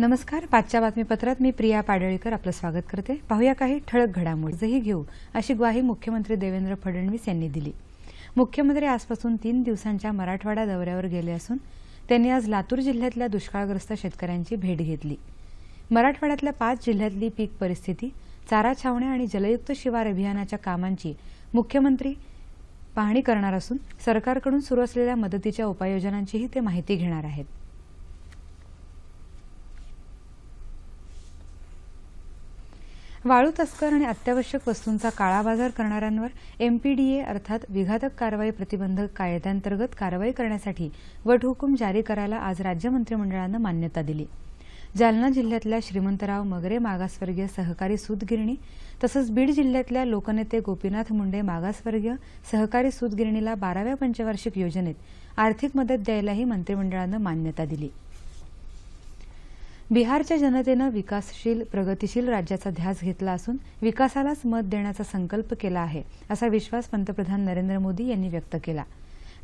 नमस्कार पाचच्या बातमीपत्रात मी प्रिया पाडळीकर आपलं स्वागत करते. पाहूया काही ठळक घडामोडीही घेऊ अशी ग्वाही मुख्यमंत्री देवेंद्र फडणवीस यांनी दिली. मुख्यमंत्री आजपासून तीन दिवसांच्या मराठवाडा दौऱ्यावर गेले असून त्यांनी आज लातूर जिल्ह्यातल्या दुष्काळग्रस्त शेतकऱ्यांची भेट घेतली. मराठवाड्यातल्या पाच जिल्ह्यातली पीक परिस्थिती चारा छावण्या आणि जलयुक्त शिवार अभियानाच्या कामांची मुख्यमंत्री पाहणी करणार असून सरकारकडून सुरू असलेल्या मदतीच्या उपाययोजनांचीही ते माहिती घेणार आहेत. वाळू तस्कर आणि अत्यावश्यक वस्तूंचा काळाबाजार करणाऱ्यांवर एमपीडीए अर्थात विघातक कारवाई प्रतिबंधक कायद्यांतर्गत कारवाई करण्यासाठी वटहुकूम जारी करायला आज राज्य मंत्रिमंडळानं मान्यता दिली. जालना जिल्ह्यातल्या श्रीमंतराव मगरे मागासवर्गीय सहकारी सूतगिरणी तसंच बीड जिल्ह्यातल्या लोकनेते गोपीनाथ मुंडे मागासवर्गीय सहकारी सूतगिरणीला बाराव्या पंचवार्षिक योजनेत आर्थिक मदत द्यायलाही मंत्रिमंडळानं मान्यता दिली. बिहारच्या जनतेनं विकासशील प्रगतीशील राज्याचा ध्यास घेतला असून विकासालाच मत देण्याचा संकल्प केला आहे असा विश्वास पंतप्रधान नरेंद्र मोदी यांनी व्यक्त केला.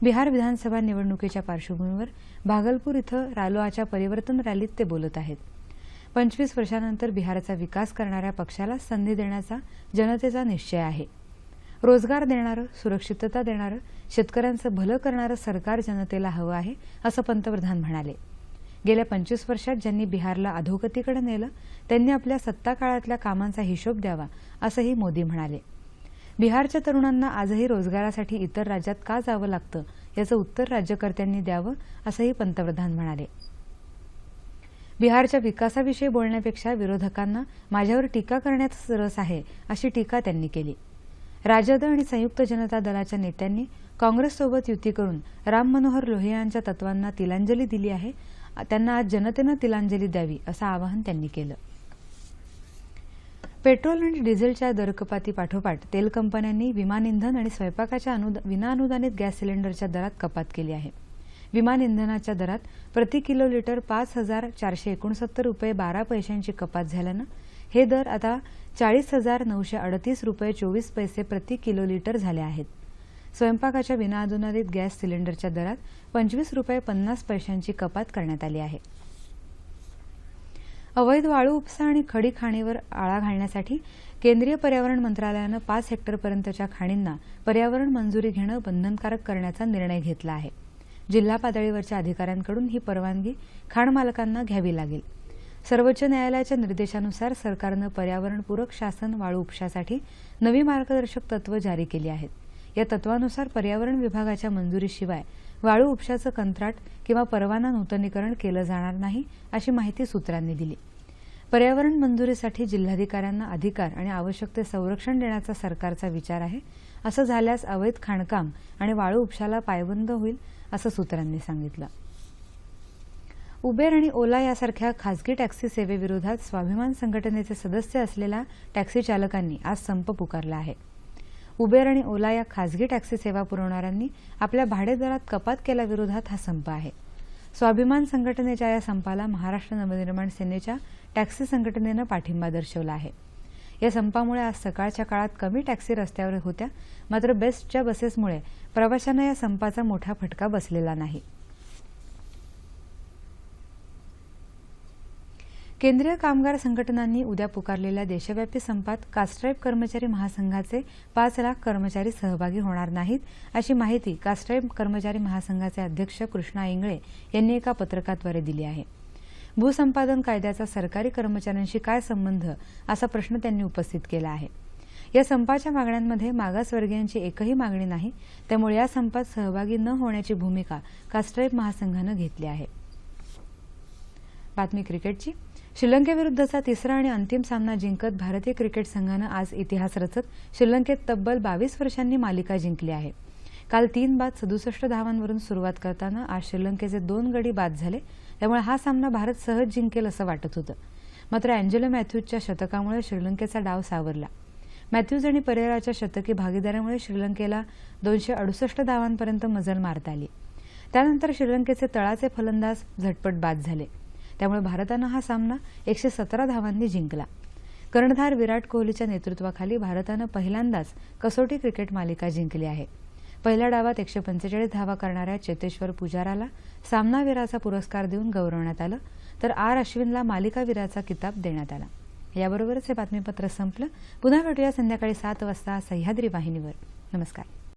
बिहार विधानसभा निवडणुकीच्या पार्श्वभूमीवर भागलपूर इथं रालोआच्या परिवर्तन रॅलीत ते बोलत आहेत. पंचवीस वर्षानंतर बिहारचा विकास करणाऱ्या पक्षाला संधी देण्याचा जनतेचा निश्चय आहे. रोजगार देणारं सुरक्षितता देणारं शेतकऱ्यांचं भलं करणारं सरकार जनतेला हवं आहे असं पंतप्रधान म्हणाले. गेल्या पंचवीस वर्षात ज्यांनी बिहारला अधोगतीकडे नेलं त्यांनी आपल्या सत्ता काळातल्या कामांचा हिशोब द्यावा असंही मोदी म्हणाले. बिहारच्या तरुणांना आजही रोजगारासाठी इतर राज्यात का जावं लागतं याचं उत्तर राज्यकर्त्यांनी द्यावं असंही पंतप्रधान म्हणाले. बिहारच्या विकासाविषयी बोलण्यापेक्षा विरोधकांना माझ्यावर टीका करण्यात रस आहे अशी टीका त्यांनी केली. राजद आणि संयुक्त जनता दलाच्या नेत्यांनी काँग्रेससोबत युती करून राम मनोहर लोहियांच्या तत्वांना तिलांजली दिली आहे त्यांना आज जनतेनं तिलांजली द्यावी असं आवाहन त्यांनी केलं. पेट्रोल आणि डिझेलच्या दरकपाती पाठोपाठ तेल कंपन्यांनी विमान इंधन आणि स्वयंपाकाच्या विनाअनुदानित गॅस सिलेंडरच्या दरात कपात केली आहे. विमान इंधनाच्या दरात प्रति किलो लिटर पाच हजार चारशे एकोणसत्तर रुपये बारा पैशांची कपात झाल्यानं हे दर आता चाळीस हजार नऊशे अडतीस रुपये चोवीस पैसे प्रति किलो लिटर झाले आहेत. स्वयंपाकाच्या विनाअनुदानित गॅस सिलेंडरच्या दरात पंचवीस रुपये पन्नास पैशांची कपात करण्यात आली आहे. अवैध वाळू उपसा आणि खडी खाणीवर आळा घालण्यासाठी केंद्रीय पर्यावरण मंत्रालयानं पाच हेक्टरपर्यंतच्या खाणींना पर्यावरण मंजुरी घेणं बंधनकारक करण्याचा निर्णय घेतला आहे. जिल्हा पातळीवरच्या अधिकाऱ्यांकडून ही परवानगी खाण मालकांना घ्यावी लागेल. सर्वोच्च न्यायालयाच्या निर्देशानुसार सरकारनं पर्यावरणपूरक शासन वाळू उपशासाठी नवी मार्गदर्शक तत्त्व जारी केली आहेत. या तत्वानुसार पर्यावरण विभागाच्या मंजुरीशिवाय वाळू उपशाचं कंत्राट किंवा परवाना नूतनीकरण केलं जाणार नाही अशी माहिती सूत्रांनी दिली. पर्यावरण मंजुरीसाठी जिल्हाधिकाऱ्यांना अधिकार आणि आवश्यक ते संरक्षण देण्याचा सरकारचा विचार आहे असं झाल्यास अवैध खाणकाम आणि वाळू उपशाला पायबंद होईल असं सूत्रांनी सांगितलं. उबेर आणि ओला यासारख्या खासगी टॅक्सी सेवेविरोधात स्वाभिमान संघटनेचे सदस्य असलेल्या टॅक्सी चालकांनी आज संप पुकारला आहे. उबेर आणि ओला या खासगी टॅक्सी सेवा पुरवणाऱ्यांनी आपल्या भाडेदरात कपात केल्याविरोधात हा संप आहे. स्वाभिमान संघटनेच्या या संपाला महाराष्ट्र नवनिर्माण सेनेच्या टॅक्सी संघटनेनं पाठिंबा दर्शवला आहे. या संपामुळे आज सकाळच्या काळात कमी टॅक्सी रस्त्यावर होत्या मात्र बेस्टच्या बसेसमुळे प्रवाशांना या संपाचा मोठा फटका बसलेला नाही. केंद्रीय कामगार संघटनांनी उद्या पुकारलेल्या देशव्यापी संपात कास्ट्राईब कर्मचारी महासंघाचे पाच लाख कर्मचारी सहभागी होणार नाहीत अशी माहिती कास्ट्राईब कर्मचारी महासंघाचे अध्यक्ष कृष्णा इंगळे यांनी एका पत्रकाद्वारे दिली आहे. भूसंपादन कायद्याचा सरकारी कर्मचाऱ्यांशी काय संबंध असा प्रश्न त्यांनी उपस्थित केला आहे. या संपाच्या मागण्यांमध्ये मागासवर्गीयांची एकही मागणी नाही त्यामुळे या संपात सहभागी न होण्याची भूमिका कास्ट्राईब महासंघानं घेतली आहे. बातमी क्रिकेटची श्रीलंकेविरुद्धचा तिसरा आणि अंतिम सामना जिंकत भारतीय क्रिकेट संघानं आज इतिहास रचत श्रीलंकेत तब्बल बावीस वर्षांनी मालिका जिंकली आहे. काल तीन बाद सदुसष्ट धावांवरून सुरुवात करताना आज श्रीलंकेचे दोन गडी बाद झाले. त्यामुळे हा सामना भारत सहज जिंकेल असं वाटत होतं. मात्र अँजेलो मॅथ्यूजच्या शतकामुळे श्रीलंकेचा डाव सावरला. मॅथ्यूज आणि परेराच्या शतकी भागीदारामुळे श्रीलंकेला दोनशे अडुसष्ट धावांपर्यंत मजल मारता आली. त्यानंतर श्रीलंकेचे तळाचे फलंदाज झटपट बाद झाले. त्यामुळे भारतानं हा सामना एकशे सतरा धावांनी जिंकला. कर्णधार विराट कोहलीच्या नेतृत्वाखाली भारतानं पहिल्यांदाच कसोटी क्रिकेट मालिका जिंकली आहे. पहिल्या डावात एकशे पंचेचाळीस धावा करणाऱ्या चेतेश्वर पुजाराला सामनावीराचा पुरस्कार देऊन गौरवण्यात आलं तर आर अश्विनला मालिकावीराचा किताब देण्यात आला. याबरोबरच हे बातमीपत्र संपलं. पुन्हा भेटूया संध्याकाळी सात वाजता सह्याद्री वाहिनीवर. नमस्कार.